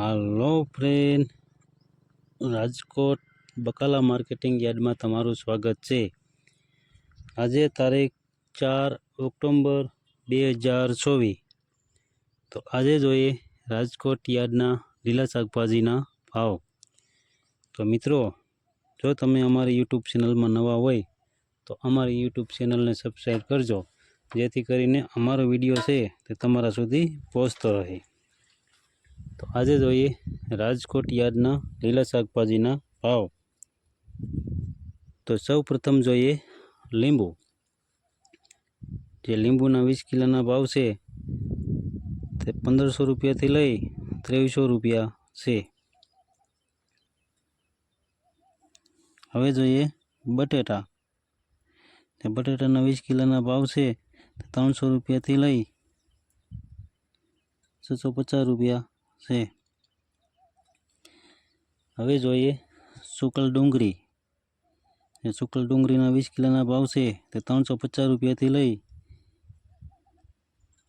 હાલો friend, Rajkot બકાલા marketing યાર્ડમાં તમારું સ્વાગત છે. આજે તારીખ ચાર ઓક્ટોબર બે હજાર ચોવીસ. તો આજે જોઈએ રાજકોટ યાર્ડના લીલા શાકભાજીના ભાવ. તો મિત્રો, જો તમે અમારી યુટ્યુબ ચેનલમાં નવા હોય, તો અમારી યુટ્યુબ ચેનલને સબસ્ક્રાઈબ કરજો, જેથી કરીને અમારો વીડિયો છે તે તમારા સુધી પહોંચતો રહે. તો આજે જોઈએ રાજકોટ યાર્ડના લીલા શાકભાજીના ભાવ. તો સૌ પ્રથમ જોઈએ લીંબુ. જે લીંબુના વીસ કિલોના ભાવ છે, તે પંદરસો રૂપિયાથી લઈ ત્રેવીસો રૂપિયા છે. હવે જોઈએ બટેટા. તે બટેટાના વીસ કિલોના ભાવ છે, તે ત્રણસો રૂપિયાથી લઈ છસો પચાસ રૂપિયા છે હવે જોઈએ શુકલ ડુંગળી. જે સુકલ ડુંગળીના વીસ કિલોના ભાવ છે તે ત્રણસો પચાસ રૂપિયાથી લઈ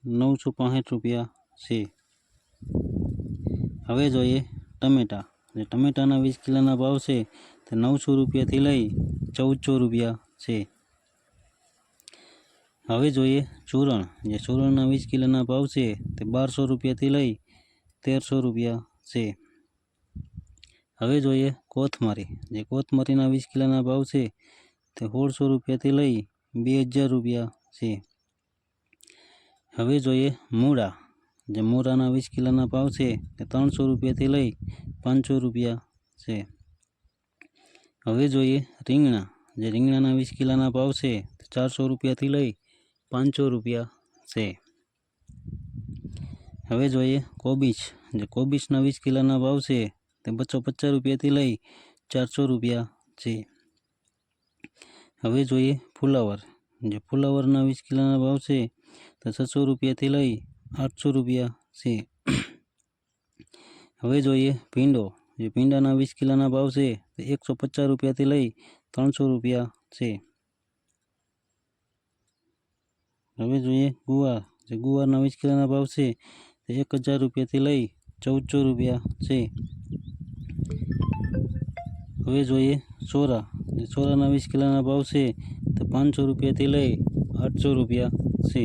નવસો પાંસઠ રૂપિયા છે. હવે જોઈએ ટમેટા. જે ટમેટાના વીસ કિલોના ભાવ છે તે નવસો રૂપિયાથી લઈ ચૌદસો રૂપિયા છે. હવે જોઈએ ચૂરણ. જે ચૂરણના વીસ કિલોના ભાવ છે તે બારસો રૂપિયાથી લઈ તેરસો રૂપિયા છે. હવે જોઈએ કોથમરી. જે કોથમરીના વીસ કિલોના ભાવ છે, તે સોળસો રૂપિયાથી લઈ બે હજાર રૂપિયા છે. હવે જોઈએ મૂળા. જે મૂળાના વીસ કિલોના ભાવ છે, તે ત્રણસો રૂપિયાથી લઈ પાંચસો રૂપિયા છે. હવે જોઈએ રીંગણા. જે રીંગણાના વીસ કિલોના ભાવ છે, તે ચારસો રૂપિયાથી લઈ પાંચસો રૂપિયા છે. હવે જોઈએ, કોબીજ. જે કોબીજના વીસ કિલોના ભાવ છે, તે બસો પચાસ રૂપિયાથી લઈ ચારસો રૂપિયા છે. હવે જોઈએ ફુલાવર. જે ફુલાવરના વીસ કિલોના ભાવ છે, તો છસો રૂપિયાથી લઈ આઠસો રૂપિયા છે. હવે જોઈએ ભીંડો. જે ભીંડાના વીસ કિલોના ભાવ છે, તે એકસો પચાસ રૂપિયાથી લઈ ત્રણસો રૂપિયા છે. હવે જોઈએ ગુવાર. જે ગુવારના વીસ કિલોના ભાવ છે એક હજાર રૂપિયાથી લઈ ચૌદસો રૂપિયા છે. હવે જોઈએ જે સોરાના વીસ કિલોના ભાવ છે તો પાંચસો રૂપિયાથી લઈ આઠસો રૂપિયા છે.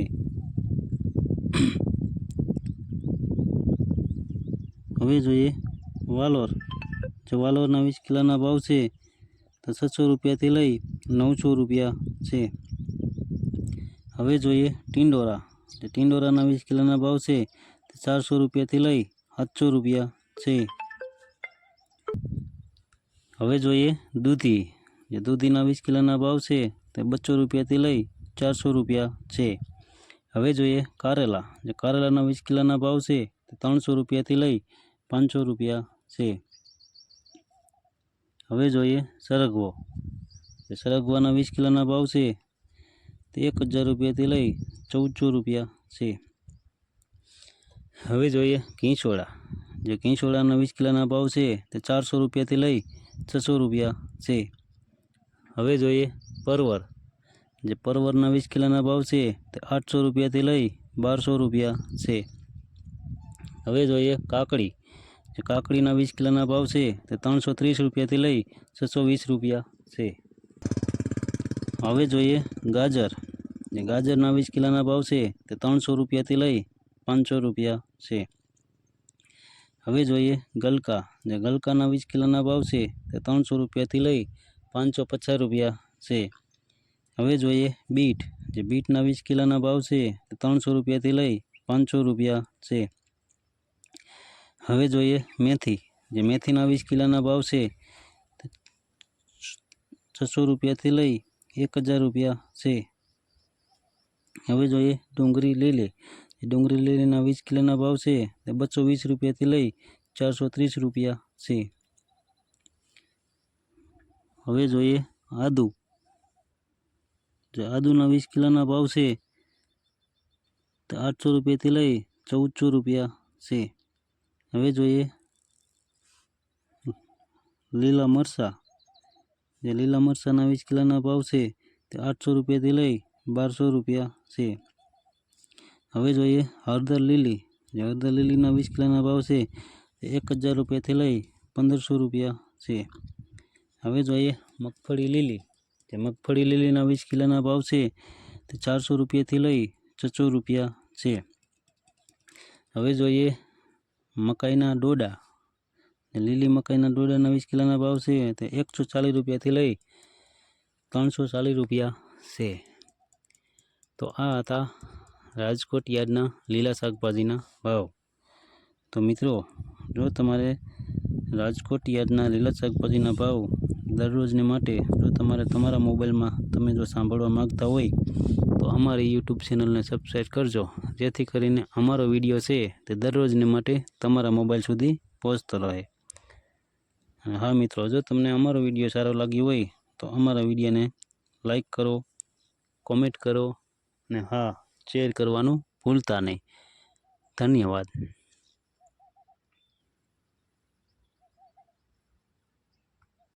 હવે જોઈએ વાલોર. જે વાલોરના વીસ કિલોના ભાવ છે તો છસો રૂપિયાથી લઈ નવસો રૂપિયા છે. હવે જોઈએ ટિંડોરા. ટિંડોરાના વીસ કિલોના ભાવ છે ચારસો રૂપિયાથી લઈ સાતસો રૂપિયા છે. હવે જોઈએ દૂધી. જે દૂધીના વીસ કિલોના ભાવ છે, તે બસો રૂપિયાથી લઈ ચારસો રૂપિયા છે. હવે જોઈએ કારેલા. જે કારેલાના વીસ કિલોના ભાવ છે, તે ત્રણસો રૂપિયાથી લઈ પાંચસો રૂપિયા છે. હવે જોઈએ સરગવો. જે સરગવાના વીસ કિલોના ભાવ છે, તે એક હજાર રૂપિયાથી લઈ ચૌદસો રૂપિયા છે. હવે જોઈએ કીંચોળા. જે કીંચોળાના વીસ કિલોના ભાવ છે, તે ચારસો રૂપિયાથી લઈ છસો રૂપિયા છે. હવે જોઈએ પરવર. જે પરવરના વીસ કિલોના ભાવ છે, તે આઠસો રૂપિયાથી લઈ બારસો રૂપિયા છે. હવે જોઈએ કાકડી. જે કાકડીના વીસ કિલોના ભાવ છે, તે ત્રણસો ત્રીસ રૂપિયાથી લઈ છસો વીસ રૂપિયા છે. હવે જોઈએ ગાજર. જે ગાજરના વીસ કિલોના ભાવ છે, તે ત્રણસો રૂપિયાથી લઈ પાંચસો રૂપિયા છે. હવે જોઈએ ગલકા. જે ગલકાના વીસ કિલોના ભાવ છે તે ત્રણસો રૂપિયાથી લઈ પાંચસો પચાસ રૂપિયા છે. હવે જોઈએ બીટ. જે બીટના વીસ કિલોના ભાવ છે તે ત્રણસો રૂપિયાથી લઈ પાંચસો રૂપિયા છે. હવે જોઈએ મેથી. જે મેથીના વીસ કિલોના ભાવ છે છસો રૂપિયાથી લઈ એક હજાર રૂપિયા છે. હવે જોઈએ ડુંગળી લીલી. જે ડુંગળી લીલીના વીસ કિલોના ભાવ છે તે બસો વીસ રૂપિયાથી લઈ ચારસો ત્રીસ રૂપિયા છે. હવે જોઈએ આદુ. જે આદુના વીસ કિલોના ભાવ છે તે આઠસો રૂપિયાથી લઈ ચૌદસો રૂપિયા છે. હવે જોઈએ લીલા મરચાં. જે લીલા મરચાંના વીસ કિલોના ભાવ છે તે આઠસો રૂપિયાથી લઈ બારસો રૂપિયા છે. હવે જોઈએ, હળદર લીલી. જે હળદર લીલીના વીસ કિલોના ભાવ છે એક હજાર રૂપિયાથી લઈ પંદરસો રૂપિયા છે. હવે જોઈએ, મગફળી લીલી. જે મગફળી લીલીના વીસ કિલોના ભાવ છે, તે ચારસો રૂપિયાથી લઈ છસો રૂપિયા છે. હવે જોઈએ, મકાઈના ડોડા. લીલી મકાઈના ડોડાના વીસ કિલોના ભાવ છે, તે એકસો ચાલીસ રૂપિયાથી લઈ ત્રણસો ચાલીસ રૂપિયા છે. તો આ હતા રાજકોટ યાર્ડના લીલા શાકભાજીના ભાવ. તો મિત્રો, જો તમારે રાજકોટ યાર્ડના લીલા શાકભાજીના ભાવ દરરોજને માટે, જો તમારે તમારા મોબાઈલમાં તમે જો સાંભળવા માગતા હોય, તો અમારી યુટ્યુબ ચેનલને સબસ્ક્રાઈબ કરજો. જેથી કરીને અમારો વીડિયો છે તે દરરોજને માટે તમારા મોબાઈલ સુધી પહોંચતો રહે. હા મિત્રો, જો તમને અમારો વીડિયો સારો લાગ્યો હોય, તો અમારા વિડીયોને લાઈક કરો, કોમેન્ટ કરો અને હા શેર કરવાનું ભૂલતા નહીં. ધન્યવાદ.